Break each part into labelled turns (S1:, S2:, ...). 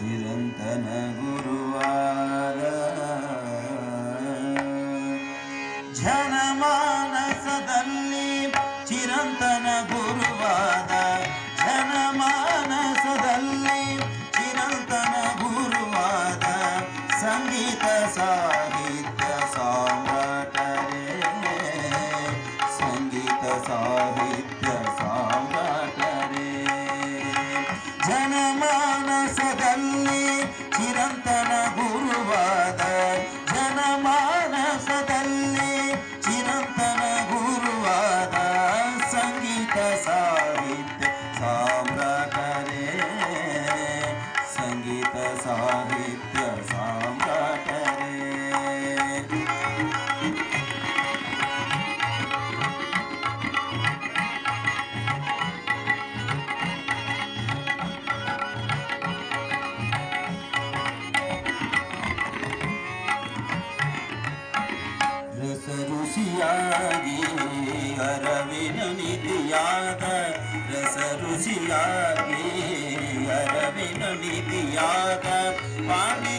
S1: ಚಿರಂತನ ಗುರುವಾದ ಜನಮಾನಸದಲ್ಲಿ ಚಿರಂತನ ಗುರುವಾದ ಜನಮಾನಸದಲ್ಲಿ ಚಿರಂತನ ಗುರುವಾದ ಸಂಗೀತ ಸಾಹಿತ್ಯ ಸಾಮಟನೆ ಸಂಗೀತ ಸಾಹಿತ್ಯ Bye.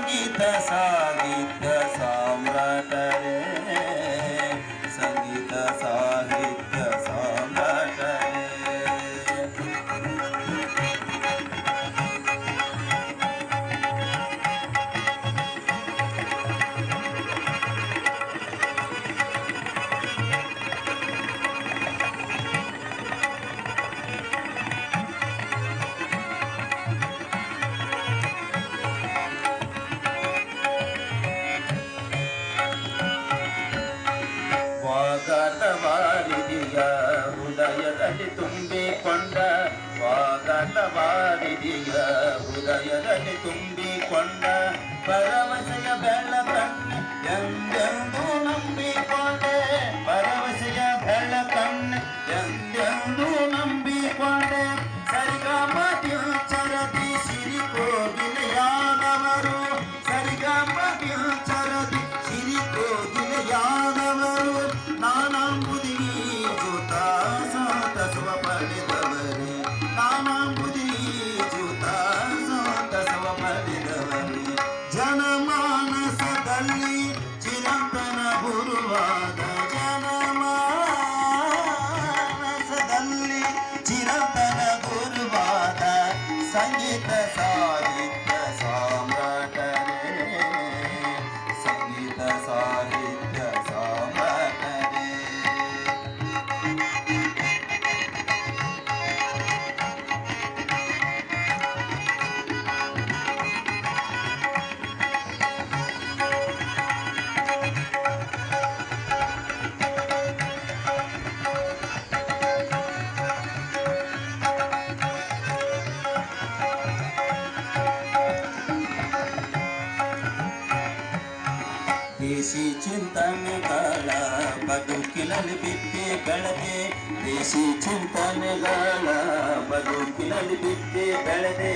S1: ಸಂಗೀತ ಸಾರ ಹೃದಯದಲ್ಲಿ ತುಂಬಿಕೊಂಡ ವಾಗಲವಾರಿದೀಗ ಹೃದಯದಲ್ಲಿ ತುಂಬಿಕೊಂಡ ಪರಮ ದೇಸಿ ಚಿಂತನೆಗಳ ಬದುಕಿನಲ್ಲಿ ಬಿತ್ತಿ ಬೆಳೆದೆ. ದೇಸಿ ಚಿಂತನೆಗಳ ಬದುಕಿನಲ್ಲಿ ಬಿತ್ತಿ ಬೆಳೆದೆ.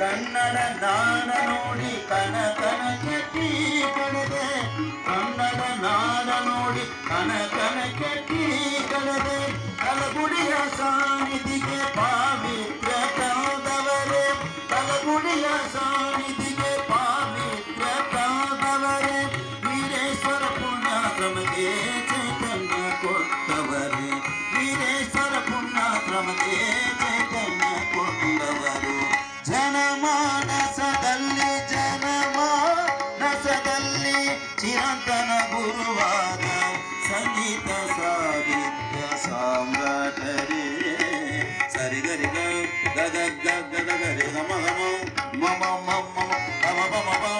S1: ಕನ್ನಡ ನಾಡ ನೋಡಿ ಕನಕನ ಕೆಟ್ಟಿ ಬೆಳೆದೆ ಕನ್ನಡ ನಾಡ ನೋಡಿ ಕನಕನ ಕೆಟ್ಟಿ ಗಮ ಗಮ ಮಮ ಮಮ ಮಮ ಮಮ